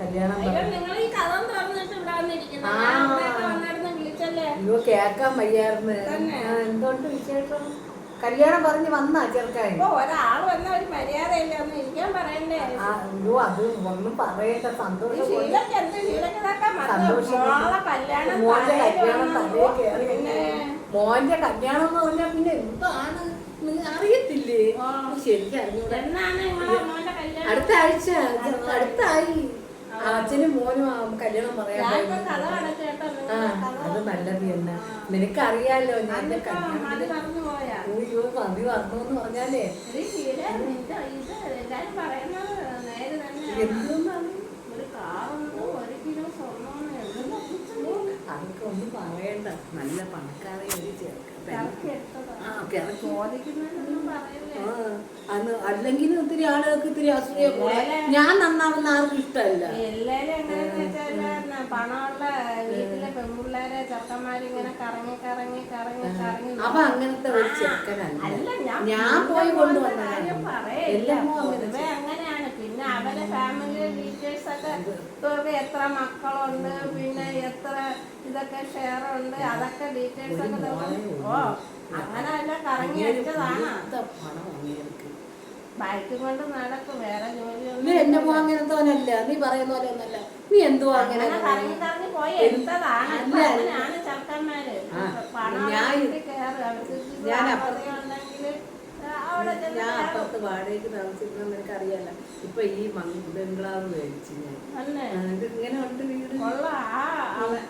കല്യാണം അയ്യോ കേക്കാൻ വയ്യായിരുന്നു. എന്തുകൊണ്ട് വിശേഷം? കല്യാണം പറഞ്ഞ് വന്നാ ചെറുക്കായി ഒരാൾ വന്ന ഒരു മര്യാദയില്ല ഒന്ന് ഇരിക്കാൻ പറയണ്ടേ? അയ്യോ അത് ഒന്നും പറയണ്ട. സന്തോഷം മോന്റെ കല്യാണം. തലേ കയറി മോന്റെ കല്യാണം എന്ന് പറഞ്ഞാൽ പിന്നെ എന്താണ്? അറിയത്തില്ലേ. ശരിക്കും അടുത്ത ആഴ്ച. അടുത്തായി അച്ഛനും മോനും കല്യാണം പറയാൻ അത് നല്ലത് തന്നെ. നിനക്കറിയാലോ ഞാൻ അയ്യോ മതി വന്നു എന്ന് പറഞ്ഞാലേ. ഒരു ശീല നിന്റെ ഇത് എല്ലാരും പറയുന്നത് നേര് തന്നെ എന്തെന്നാണ് ഒരു കാറുണ്ട് ഒരു കിലോ സ്വർണമാണ് എന്തെന്ന് ഒപ്പിച്ചത്? അതൊക്കെ ഒന്നും പറയണ്ട. നല്ല പണക്കാരെ ഒരു അന്ന് അല്ലെങ്കിൽ ഒത്തിരി ആളുകൾക്ക് ഇത്തിരി അസൂയ. ഞാൻ നന്നാവുന്ന ആർക്കും ഇഷ്ടമല്ല. അപ്പൊ പണമുള്ള വീട്ടിലെ പെൺപിള്ളേരെ ചെറുക്കന്മാര് ഇങ്ങനെ കറങ്ങി കറങ്ങി കറങ്ങി കറങ്ങി. അവ അങ്ങനത്തെ ഒരു ചെറുക്കനല്ല. ഞാൻ ഞാൻ പോയി കൊണ്ടുവന്ന എല്ലാം അങ്ങനെ പൊതുവെ അങ്ങനെയാണ് പിന്നെ അവരെ ഫാമിലി ഇവർക്ക് എത്ര മക്കളുണ്ട് പിന്നെ എത്ര ഇതൊക്കെ ഷെയർ ഉണ്ട് അതൊക്കെ ഡീറ്റെയിൽസ് ഒക്കെ ഓ അങ്ങനെ അല്ല കറങ്ങി എടുത്തതാണ് ബൈക്ക് കൊണ്ട് നടക്കും വേറെ ജോലി ജോലിയൊന്നും എന്റെ മോ അങ്ങനത്തോനല്ല നീ പറയുന്ന പോലെ ഒന്നല്ല. നീ എന്തുവാ അങ്ങനെ കറങ്ങി കറങ്ങി പോയി എടുത്തതാണ്. ഞാൻ. ചെറുക്കന്മാര്. പണം ഞാൻ- കയറും അവർക്ക് ഞാൻ ഞാൻ അപ്പുറത്ത് ഉണ്ടെങ്കിൽ അവിടെ ചെന്ന് ഞാൻ. അപ്പുറത്ത് വാടകയ്ക്ക് താമസിക്കുന്ന നിനക്ക് അറിയാലോ. ഇപ്പൊ ഈ ബംഗ്ലാവ് മേടിച്ചു ഞാൻ. ഇങ്ങനെ ഉണ്ട് വീട്. ആ അവൻ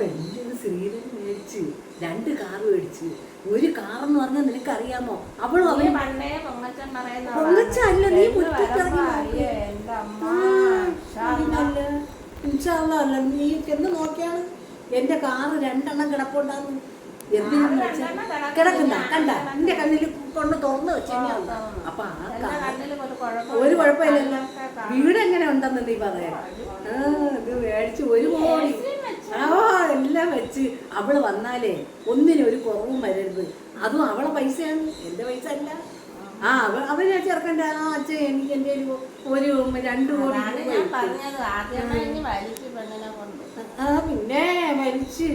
പെണ്ണിന് ശ്രീധരൻ മേടിച്ച്. രണ്ട് കാർ മേടിച്ച്. ഒരു കാർ എന്ന് പറഞ്ഞാൽ നിനക്ക് അറിയാമോ അവളും പൊങ്ങച്ചൻ പറയുന്ന നീ. ഇൻഷാല്ലാ നീ ചെന്ന് നോക്കിയാണ്. എന്റെ കാറ് രണ്ടെണ്ണം കിടപ്പുണ്ടാന്ന് എന്തിനാന്ന് വെച്ചാൽ കിടക്കുന്നു. കണ്ട എന്റെ കണ്ണിൽ കൊണ്ട് തുറന്നു വെച്ചാൽ അപ്പൊ ആ കണ്ണിൽ ഒരു കുഴപ്പമില്ല. കുഴപ്പമില്ലല്ലോ. വീട് എങ്ങനെ ഉണ്ടെന്ന് നീ പറയാം? ഇത് മേടിച്ച് ഒരു കോടി. ആ എല്ലാം വെച്ച്. അവൾ വന്നാലേ ഒന്നിനും ഒരു കുറവും വരരുത്. അതും അവളെ പൈസയാണ്. എന്റെ പൈസ അല്ല. ആ അവ അവർ ചേർക്കണ്ട ആ അച്ഛൻ എനിക്ക് എന്റെ ഒരു ഒരു രണ്ട് കോടി ഞാൻ പറഞ്ഞത്. ആദ്യമായി വലിച്ചു പെണ്ണിനെ കൊണ്ട് ആ പിന്നെ മരിച്ച്.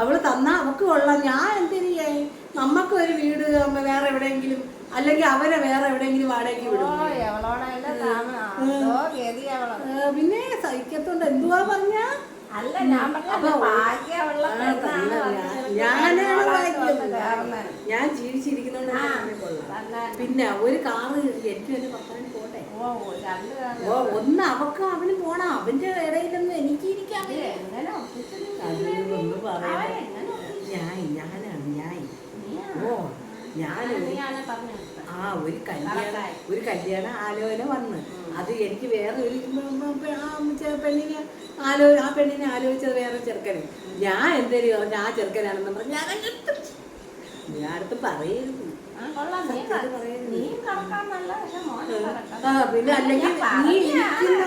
അവൾ തന്നാ അവക്ക് കൊള്ളാം. ഞാൻ എന്തിനായി? നമ്മക്ക് ഒരു വീട് അമ്മ വേറെ എവിടെയെങ്കിലും അല്ലെങ്കിൽ അവരെ വേറെ എവിടെയെങ്കിലും വാടകയ്ക്ക് വിടും. പിന്നെ സഹിക്കത്തോണ്ട്. എന്തുവാ പറഞ്ഞ? ഞാനാണ് കയറുന്നത്. ഞാൻ ജീവിച്ചിരിക്കുന്നോണ്ട് പിന്നെ ഒരു കാറ് എനിക്ക് തന്നെ പോട്ടെ ഓ ഒന്ന് അവക്ക് അവന് പോണം. അവന്റെ ഇടയിലൊന്നും എനിക്ക് ഇരിക്കാൻ? ഞാൻ ഞാനാണ് ഞാൻ ഓ ഞാൻ ആ, ഒരു കല്യാണം ഒരു കല്യാണ ആലോചന വന്ന്. അത് എനിക്ക് വേറെ ഒരു പെണ്ണിനെ ആലോ ആ പെണ്ണിനെ ആലോചിച്ചത് വേറെ ചെറുക്കനെ. ഞാൻ എന്തേലും പറഞ്ഞു ആ ചെറുക്കനാണെന്ന് പറഞ്ഞു ഞാൻ ഞാൻ അടുത്ത് പറയരുത്. ആ, പിന്നെ നീ ഇരിക്കുന്ന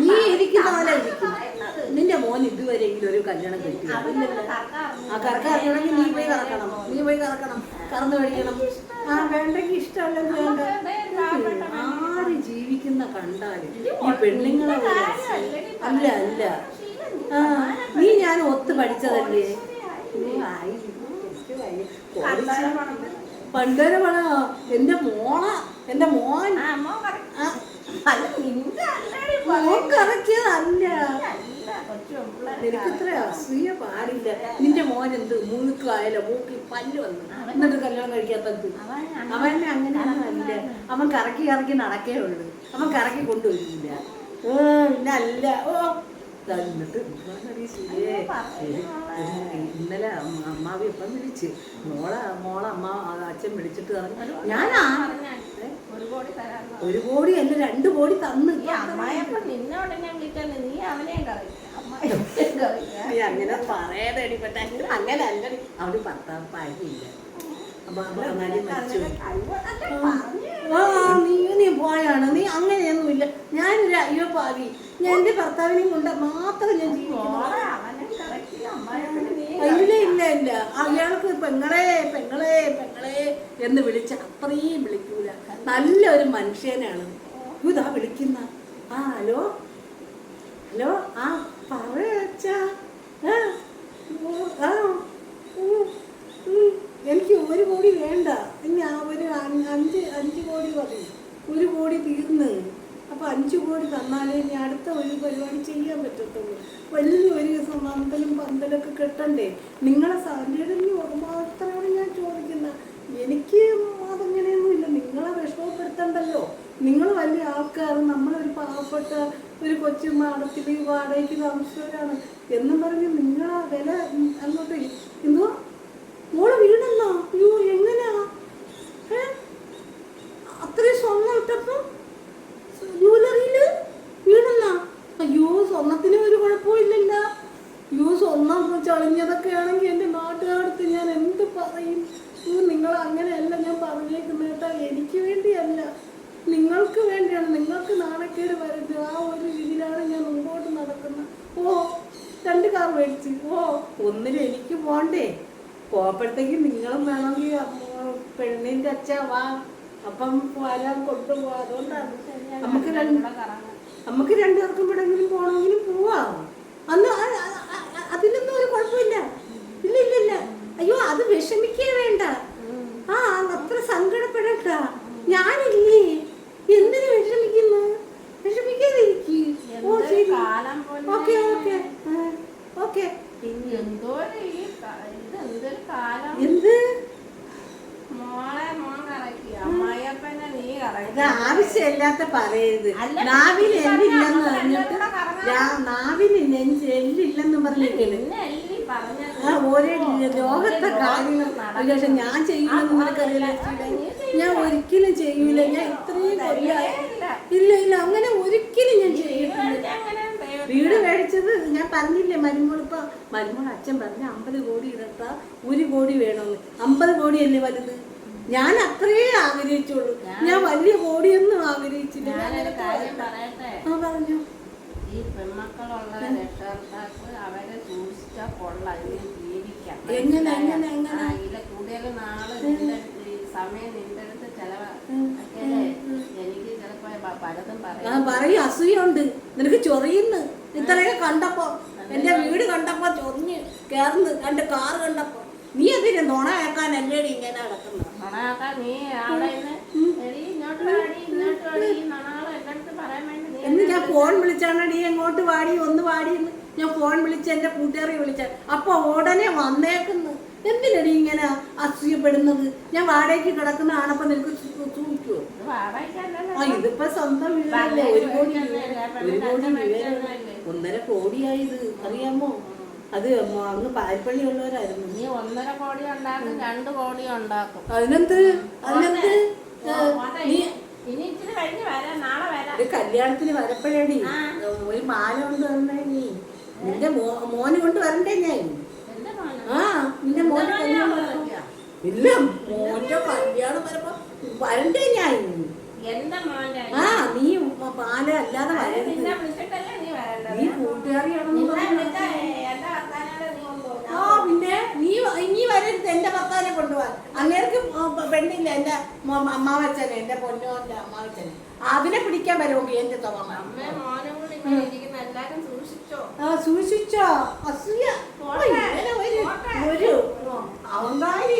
നീ ഇരിക്കുന്ന പോലെ നിന്റെ മോൻ ഇതുവരെയെങ്കിലും ഒരു കല്യാണം കഴിക്കില്ല. ആ കറക്കാണെങ്കിൽ നീ പോയി കറക്കണം. നീ പോയി കറക്കണം. കറന്നു കഴിക്കണം. ആ വേണ്ടെങ്കിൽ ഇഷ്ടമല്ലെന്ന് വേണ്ട. ആര് ജീവിക്കുന്ന കണ്ടാലും ഈ പെണ്ണുങ്ങളെ അല്ല അല്ല. നീ ഞാൻ ഒത്ത് പഠിച്ചതല്ലേ? പണ്ടൊരു പണ എന്റെ മോള എന്റെ മോൻ. ആ, മോൻ കറ- അല്ല, നിന്റെ അല്ലടി മോൻ കറക്കിയതല്ല അല്ല, കൊച്ചു പെൺപിള്ളേരെ നിനക്ക് ഇത്ര അസൂയ പാടില്ല. നിന്റെ മോൻ എന്ത് മൂന്നുക്കായാലോ മൂക്കി പല്ല് വന്നു. എന്നിട്ട് കല്യാണം കഴിക്കാത്തത് അവനെ അങ്ങനെയൊന്നും അല്ല അവൻ കറക്കി കറക്കി നടക്കേ ഉള്ളൂ. അവൻ കറക്കി കൊണ്ടുവരില്ല ഓ പിന്നെ അല്ല. ഓ എന്നിട്ട് ഇന്നലെ അമ്മാവ് എപ്പം വിളിച്ച്. മോളെ മോളെ അമ്മ അച്ഛൻ വിളിച്ചിട്ട് പറഞ്ഞു ഞാനാ? ഒരു കോടി അല്ല രണ്ട് കോടി തന്നു. നിന്നോട് ഞാൻ നീ അവനെയും കറിയില്ല. അങ്ങനെ പറയതടി പറ്റ അങ്ങനെ അല്ലടി. അവന് ഭർത്താവ് നടി നീ നീ പോയാണ്. നീ അങ്ങനെയൊന്നുമില്ല ഞാനൊരു അയ്യോ പാവി ഞാൻ എന്റെ ഭർത്താവിനെയും കൊണ്ട് മാത്രം ഞാൻ ഇല്ല ഇല്ല ഇല്ല. അയാൾക്ക് പെങ്ങളെ പെങ്ങളെ പെങ്ങളെ എന്ന് വിളിച്ച അത്രയും വിളിക്കൂല. നല്ലൊരു മനുഷ്യനാണ്. ഇതാ വിളിക്കുന്ന. ആ ഹലോ? ഹലോ? ആ പറച്ച. എനിക്ക് ഒരു കോടി വേണ്ട. ഇനി ആ ഒരു അഞ്ച് അഞ്ച് അഞ്ച് കോടി പറയും ഒരു കോടി തീർന്ന്. അപ്പൊ അഞ്ചു കോടി തന്നാലേ ഇനി അടുത്ത ഒരു പരിപാടി ചെയ്യാൻ പറ്റത്തുള്ളൂ വലിയ ഒരു പന്തലും പന്തലൊക്കെ കെട്ടണ്ടേ? നിങ്ങളെ സാധ്യതയിൽ മാത്രമാണ് ഞാൻ ചോദിക്കുന്നത് എനിക്ക് അതങ്ങനെയൊന്നുമില്ല. നിങ്ങളെ വിഷമപ്പെടുത്തണ്ടല്ലോ. നിങ്ങൾ വലിയ ആൾക്കാർ നമ്മളൊരു പാവപ്പെട്ട ഒരു കൊച്ചു മാടത്തിൽ വാടകയ്ക്ക് താമസിച്ചവരാണ്. എന്നും പറഞ്ഞ് നിങ്ങളെ വില അങ്ങോട്ട് എന്തോ മോൾ വീണെന്നോ അയ്യോ എങ്ങനെയാ ഏ? അത്രയും സ്വർണം ഇട്ടപ്പം ജ്വല്ലറിയിൽ വീണെന്നാ അയ്യോ സ്വർണത്തിന് ഒരു കുഴപ്പമില്ലല്ല അയ്യോ സ്വർണം ചളിഞ്ഞതൊക്കെ ആണെങ്കിൽ എന്റെ നാട്ടുകാരത്ത് ഞാൻ എന്ത് പറയും അയ്യോ നിങ്ങൾ അങ്ങനെയല്ല ഞാൻ പറഞ്ഞേക്കുന്നത് എനിക്ക് വേണ്ടിയല്ല. നിങ്ങൾക്ക് വേണ്ടിയാണ്. നിങ്ങൾക്ക് നാണക്കേട് വരരുത്. ആ ഒരു രീതിയിലാണ് ഞാൻ മുമ്പോട്ട് നടക്കുന്നത്. ഓ രണ്ട് കാർ മേടിച്ച്. ഓ ഒന്നിലും എനിക്ക് പോണ്ടേ. പോയപ്പോഴത്തേക്ക് നിങ്ങളും വേണമെങ്കിൽ പെണ്ണിന്റെ പെണ്ണിന്റെ അച്ഛ വാ. അപ്പം വരാൻ കൊണ്ടുപോവാ. അതുകൊണ്ടാണ് നമുക്ക് രണ്ട് നമുക്ക് രണ്ടുപേർക്കും എവിടെയെങ്കിലും പോകണമെങ്കിലും പോവാം. അന്ന് അതിലൊന്നും ഒരു കുഴപ്പമില്ല. ഇല്ല ഇല്ല ഇല്ല. അയ്യോ അത് വിഷമിക്കേ വേണ്ട. ആ അത്ര സങ്കടപ്പെടട്ട ഞാനില്ലേ? എന്തിനു വിഷമിക്കുന്നു? വിഷമിക്കാതെ ഇരിക്ക്. ഓ കാലം പോലെ. Okay okay. ഓക്കെ. എന്ത് ആവശ്യമില്ലാത്ത പറയരുത്. നാവിൽ എല്ലില്ലെന്ന് പറഞ്ഞിട്ട് നാവിന് നെഞ്ച് എല്ലില്ലെന്ന് പറഞ്ഞിരിക്കൽ പറഞ്ഞത് ലോകത്തെ കാര്യങ്ങൾ പക്ഷെ ഞാൻ ചെയ്യൂലെന്ന് ആ, നിനക്കറിയില്ല. ഞാൻ ഒരിക്കലും ചെയ്യൂല ഞാൻ ഇത്രയും കൊല്ലായി. ഇല്ല. ഇല്ല അങ്ങനെ ഒരിക്കലും ഞാൻ ചെയ്യില്ല വീട് മേടിച്ചത് ഞാൻ പറഞ്ഞില്ലേ മരുമോൾ ഇപ്പൊ മരുമോൾ അച്ഛൻ പറഞ്ഞ അമ്പത് കോടി ഇടത്താ ഒരു കോടി വേണമെന്ന് അമ്പത് കോടിയല്ലേ വലുത്? ഞാൻ അത്രേ ആഗ്രഹിച്ചുള്ളൂ. ഞാൻ വലിയ കോടിയൊന്നും ആഗ്രഹിച്ചില്ല ആ പറഞ്ഞു. ഈ പെൺമക്കളുള്ള രക്ഷകർത്താക്കൾ അവരെ സൂക്ഷിച്ചാൽ കൊള്ളാം ഇതിന് ജീവിക്കാം എങ്ങനെ? എങ്ങനെ, എങ്ങനെ? ആ, ഇതിലെ കൂടുതൽ നാൾ നിന്റെ ഈ സമയം നിന്റെ അടുത്ത് ചെലവ ഒക്കെയല്ലേ എനിക്ക് ചിലപ്പോ പലതും ആ പറയും അസൂയുണ്ട്. നിനക്ക് ചൊറിയുന്നു. ഇത്രയൊക്കെ കണ്ടപ്പോ എന്റെ വീട് കണ്ടപ്പോ ചൊറിഞ്ഞ് കേർന്ന് എന്റെ കാർ കണ്ടപ്പോ. നീ അതിന് നുണ കേൾക്കാനല്ലേ ഇങ്ങനെ നടക്കുന്നത് നുണയാക്കാൻ നീ അവിടെ എടി ഇങ്ങോട്ട് വാടി ഇങ്ങോട്ട് വാടി നുണകൾ പറയാൻ വേണ്ടി എന്ന് ഞാൻ ഫോൺ വിളിച്ചാണ് നീ എങ്ങോട്ട് വാടി ഒന്ന് വാടി എന്ന്. ഞാൻ ഫോൺ വിളിച്ച് എന്റെ കൂട്ടുകാരെ വിളിച്ച അപ്പൊ ഉടനെ വന്നേക്കുന്നു. എന്തിനടി ഇങ്ങനെ അസൂയപ്പെടുന്നത്? ഞാൻ വാടകയ്ക്ക് കിടക്കുന്ന ആണപ്പോ നിനക്ക് ആ ഇതിപ്പോ സ്വന്തം വീടല്ലേ ഒരു കോടി രൂപ. ഒരു കോടി രൂപ. ഒന്നര കോടിയായത്. അറിയാമോ? അത് അന്ന് അങ്ങ് പാൽപ്പള്ളി ഉള്ളവരായിരുന്നു. നീ ഒന്നര കോടി ഉണ്ടാക്കും രണ്ട് കോടി ഉണ്ടാക്കും. അതിനെന്ത്? അതിനെന്ത്? നീ കല്യാണത്തിന് വരപ്പോഴേടി. ഒരു മാല കൊണ്ട് തന്നെ നീ. നിന്റെ മോന് കൊണ്ട് വരണ്ടേ ഞാൻ? ആ നിന്റെ മോന് ഇല്ല മോന്റെ കല്യാണം വരുമ്പോ വരണ്ടേ ഞാൻ? ആ നീ പാല അല്ലാതെ വരണ്ടേ നീ കൂട്ടുകാരിയാണെന്ന് ആ പിന്നെ നീ ഇനി വരരുത് എന്റെ ഭർത്താവിനെ കൊണ്ടുപോകാൻ. അങ്ങേർക്ക് പെണ്ണില്ല എന്റെ അമ്മാവച്ചനെ എന്റെ പൊന്നോന്റെ അമ്മാവച്ചനെ. അതിനെ പിടിക്കാൻ വരുമോ എന്റെ തോന്നുന്നു ആ സൂക്ഷിച്ചോ. അസൂയ. ഒരു അവന്തായി